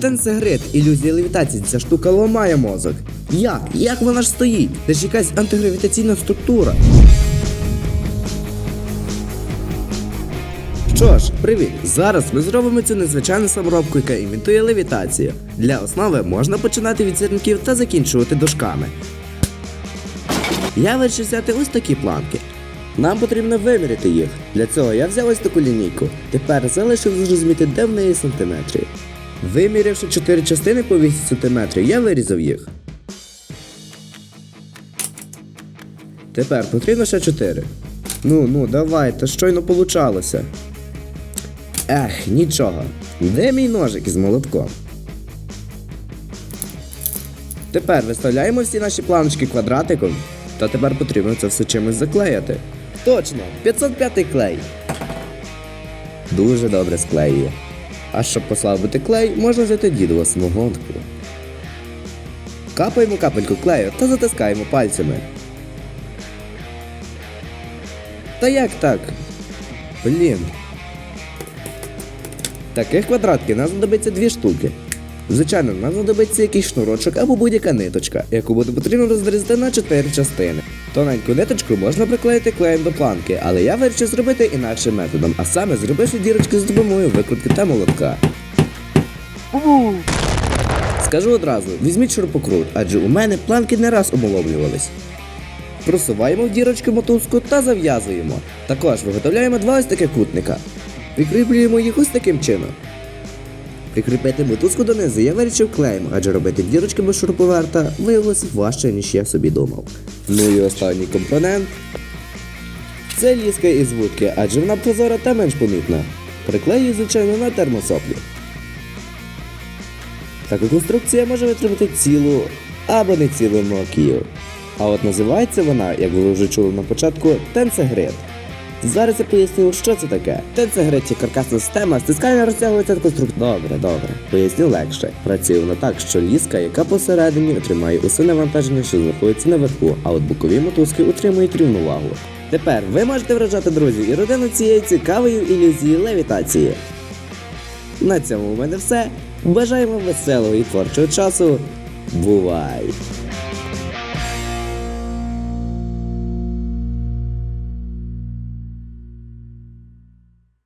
Тенсегрид, ілюзія левітації, ця штука ламає мозок. Як? Як вона ж стоїть? Це ж якась антигравітаційна структура. Що ж, привіт! Зараз ми зробимо цю незвичайну саморобку, яка імітує левітацію. Для основи можна починати від сірників та закінчувати дошками. Я вирішив взяти ось такі планки. Нам потрібно виміряти їх. Для цього я взяв ось таку лінійку. Тепер залишив зрозуміти, де в неї сантиметрів. Вимірявши 4 частини по 8 сантиметрів, я вирізав їх. Тепер потрібно ще 4. Ну, ну, давай, та щойно получалося. Ех, нічого. Де мій ножик із молотком? Тепер виставляємо всі наші планочки квадратиком. Та тепер потрібно це все чимось заклеяти. Точно, 505 клей. Дуже добре склеює. А щоб послабити клей, можна взяти дідову самогонку. Капаємо капельку клею та затискаємо пальцями. Та як так? Блін. Таких квадратків нам знадобиться дві штуки. Звичайно, нам знадобиться якийсь шнурочок або будь-яка ниточка, яку буде потрібно розрізати на чотири частини. Тоненьку ниточку можна приклеїти клеєм до планки, але я вирішив зробити інакшим методом, а саме зробивши дірочки з допомогою викрутки та молотка. Скажу одразу, візьміть шурупокрут, адже у мене планки не раз омоловлювались. Просуваємо в дірочку мотузку та зав'язуємо. Також виготовляємо два ось таких кутника. Прикріплюємо їх ось таким чином. Прикріпити мотузку донизу я вирішив клеєм, адже робити дірочки без шуруповерта виявилося важче, ніж я собі думав. Ну і останній компонент. Це ліска із вудки, адже вона прозора та менш помітна. Приклею, звичайно, на термосоплі. Така конструкція може витримати цілу або не цілу Nokia. А от називається вона, як ви вже чули на початку, тенцегрид. Зараз я поясню, що це таке. Тенцегрид – це каркасна система, стискання розтягується та конструкція. Добре, добре. Поясню легше. Працює вона так, що ліска, яка посередині отримає усе навантаження, що знаходиться наверху, а от бокові мотузки утримують рівновагу. Тепер ви можете вражати друзів і родину цієї цікавої ілюзії левітації. На цьому у мене все. Бажаємо веселого і творчого часу. Бувай!